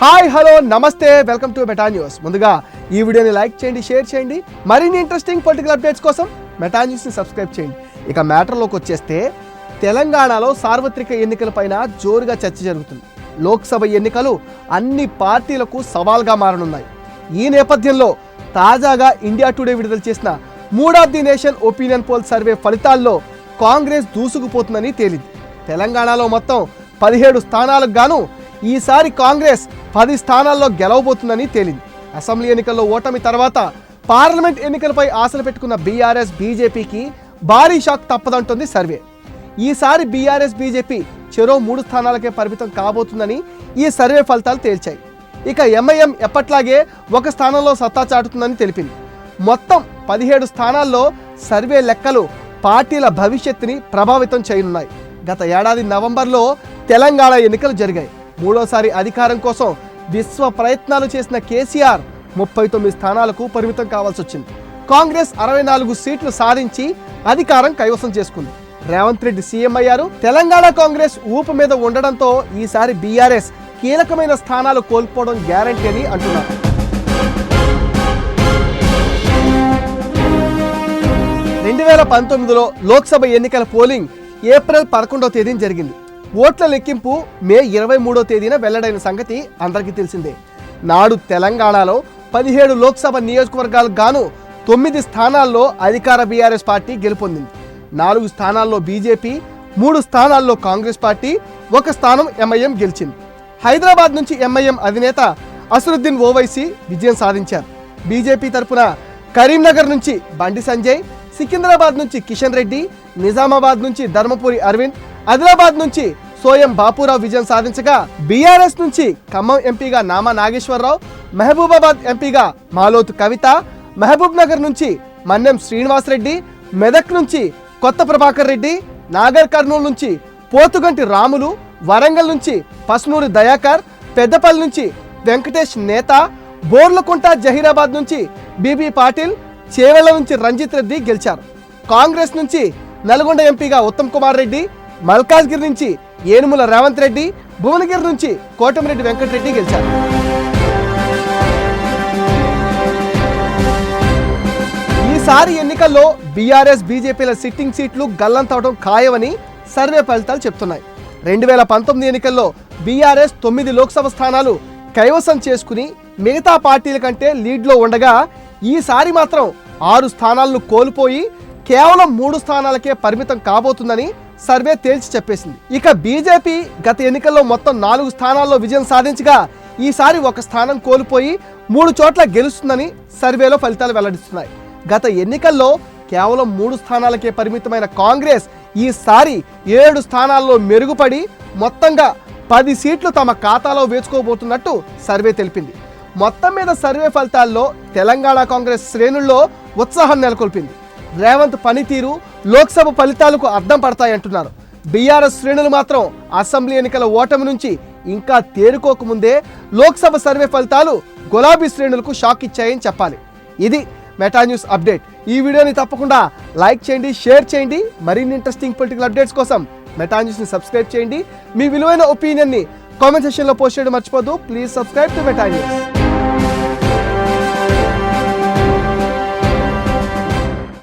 Hi hello namaste welcome to Meta news. ముందుగా ఈ వీడియోని లైక్ చేయండి షేర్ చేయండి. మరిన్ని ఇంట్రెస్టింగ్ పొలిటికల్ అప్డేట్స్ కోసం మెటా న్యూస్ని సబ్స్క్రైబ్ చేయండి. ఇక మ్యాటర్లోకి వచ్చేస్తే తెలంగాణలో సార్వత్రిక ఎన్నికలపైన జోరుగా చర్చ జరుగుతుంది. లోక్సభ ఎన్నికలు అన్ని పార్టీలకు సవాల్గా మారనున్నాయి. ఈ నేపథ్యంలో తాజాగా ఇండియా టుడే విడుదల చేసిన mood of the nation opinion poll survey ఫలితాల్లో కాంగ్రెస్ దూసుకుపోతుందని తేలింది. తెలంగాణలో మొత్తం పదిహేడు స్థానాలకు గాను ఈసారి కాంగ్రెస్ పది స్థానాల్లో గెలవబోతుందని తేలింది. అసెంబ్లీ ఎన్నికల్లో ఓటమి తర్వాత పార్లమెంట్ ఎన్నికలపై ఆశలు పెట్టుకున్న బీఆర్ఎస్ బీజేపీకి భారీ షాక్ తప్పదంటుంది సర్వే. ఈసారి బీఆర్ఎస్ బీజేపీ చెరో మూడు స్థానాలకే పరిమితం కాబోతుందని ఈ సర్వే ఫలితాలు తేల్చాయి. ఇక ఎంఐఎం ఎప్పట్లాగే ఒక స్థానంలో సత్తా చాటుతుందని తెలిపింది. మొత్తం పదిహేడు స్థానాల్లో సర్వే లెక్కలు పార్టీల భవిష్యత్తుని ప్రభావితం చేయనున్నాయి. గత ఏడాది నవంబర్లో తెలంగాణ ఎన్నికలు జరిగాయి. మూడోసారి అధికారం కోసం విశ్వ ప్రయత్నాలు చేసిన కేసీఆర్ ముప్పై తొమ్మిది స్థానాలకు పరిమితం కావాల్సి వచ్చింది కాంగ్రెస్ అరవై నాలుగు సీట్లు సాధించి అధికారం కైవసం చేసుకుంది. రేవంత్ రెడ్డి సీఎం అయ్యారు. తెలంగాణ కాంగ్రెస్ ఊపు మీద ఉండడంతో ఈసారి బీఆర్ఎస్ కీలకమైన స్థానాలు కోల్పోవడం గ్యారంటీ అని అంటున్నారు. రెండు వేల పంతొమ్మిదిలో లోక్సభ ఎన్నికల పోలింగ్ ఏప్రిల్ పదకొండవ తేదీన జరిగింది. ఓట్ల లెక్కింపు మే ఇరవై మూడో తేదీన వెల్లడైన సంగతి అందరికీ తెలిసిందే. నాడు తెలంగాణలో పదిహేడు లోక్సభ నియోజకవర్గాలకు గాను తొమ్మిది స్థానాల్లో అధికార బీఆర్ఎస్ పార్టీ గెలుపొందింది. నాలుగు స్థానాల్లో బీజేపీ మూడు స్థానాల్లో కాంగ్రెస్ పార్టీ ఒక స్థానం ఎంఐఎం గెలిచింది. హైదరాబాద్ నుంచి ఎంఐఎం అధినేత అసరుద్దీన్ ఓవైసీ విజయం సాధించారు. బీజేపీ తరపున కరీంనగర్ నుంచి బండి సంజయ్ సికింద్రాబాద్ నుంచి కిషన్ రెడ్డి నిజామాబాద్ నుంచి ధర్మపురి అరవింద్ ఆదిలాబాద్ నుంచి సోయం బాపురావు విజయం సాధించగా బీఆర్ఎస్ నుంచి ఖమ్మం ఎంపీగా నామా నాగేశ్వరరావు మహబూబాబాద్ ఎంపీగా మాలోతు కవిత మహబూబ్ నగర్ నుంచి మన్నెం శ్రీనివాస్ రెడ్డి మెదక్ నుంచి కొత్త ప్రభాకర్ రెడ్డి నాగర్ కర్నూలు నుంచి పోతుగంటి రాములు వరంగల్ నుంచి పస్నూరి దయాకర్ పెద్దపల్లి నుంచి వెంకటేష్ నేత బోర్లకుంట జహీరాబాద్ నుంచి బీబీ పాటిల్ చేవెళ్ళ నుంచి రంజిత్ రెడ్డి గెలిచారు. కాంగ్రెస్ నుంచి నల్గొండ ఎంపీగా ఉత్తమ్ కుమార్ రెడ్డి మల్కాజ్గిరి నుంచి ఏనుముల రేవంత్ రెడ్డి భువనగిరి నుంచి కోటమిరెడ్డి వెంకటరెడ్డి గెలిచారు. ఈసారి ఎన్నికల్లో బీఆర్ఎస్ బీజేపీల సిట్టింగ్ సీట్లు గల్లంతవడం ఖాయమని సర్వే ఫలితాలు చెప్తున్నాయి. రెండు వేల పంతొమ్మిది ఎన్నికల్లో బీఆర్ఎస్ తొమ్మిది లోక్సభ స్థానాలు కైవసం చేసుకుని మిగతా పార్టీల కంటే లీడ్లో ఉండగా ఈసారి మాత్రం ఆరు స్థానాలను కోల్పోయి కేవలం మూడు స్థానాలకే పరిమితం కాబోతుందని సర్వే తేల్చి చెప్పేసింది. ఇక బీజేపీ గత ఎన్నికల్లో మొత్తం నాలుగు స్థానాల్లో విజయం సాధించగా ఈసారి ఒక స్థానం కోల్పోయి మూడు చోట్ల గెలుస్తుందని సర్వేలో ఫలితాలు వెల్లడిస్తున్నాయి. గత ఎన్నికల్లో కేవలం మూడు స్థానాలకే పరిమితమైన కాంగ్రెస్ ఈసారి ఏడు స్థానాల్లో మెరుగుపడి మొత్తంగా పది సీట్లు తమ ఖాతాలో వేసుకోబోతున్నట్టు సర్వే తెలిపింది. మొత్తం మీద సర్వే ఫలితాల్లో తెలంగాణ కాంగ్రెస్ శ్రేణుల్లో ఉత్సాహం నెలకొల్పింది. రేవంత్ పనితీరు లోక్సభ ఫలితాలకు అర్థం పడతాయంటున్నారు బీఆర్ఎస్ శ్రేణులు మాత్రం అసెంబ్లీ ఎన్నికల ఓటమి నుంచి ఇంకా తేరుకోకముందే లోక్సభ సర్వే ఫలితాలు గులాబీ శ్రేణులకు షాక్ ఇచ్చాయని చెప్పాలి. ఇది మెటా న్యూస్ అప్డేట్. ఈ వీడియోని తప్పకుండా లైక్ చేయండి షేర్ చేయండి. మరిన్ని ఇంట్రెస్టింగ్ పొలిటికల్ అప్డేట్స్ కోసం మెటా న్యూస్ని సబ్స్క్రైబ్ చేయండి. మీ విలువైన ఒపీనియన్ని కామెంట్ సెషన్లో పోస్ట్ చేయడం మర్చిపోదు please subscribe to Meta news.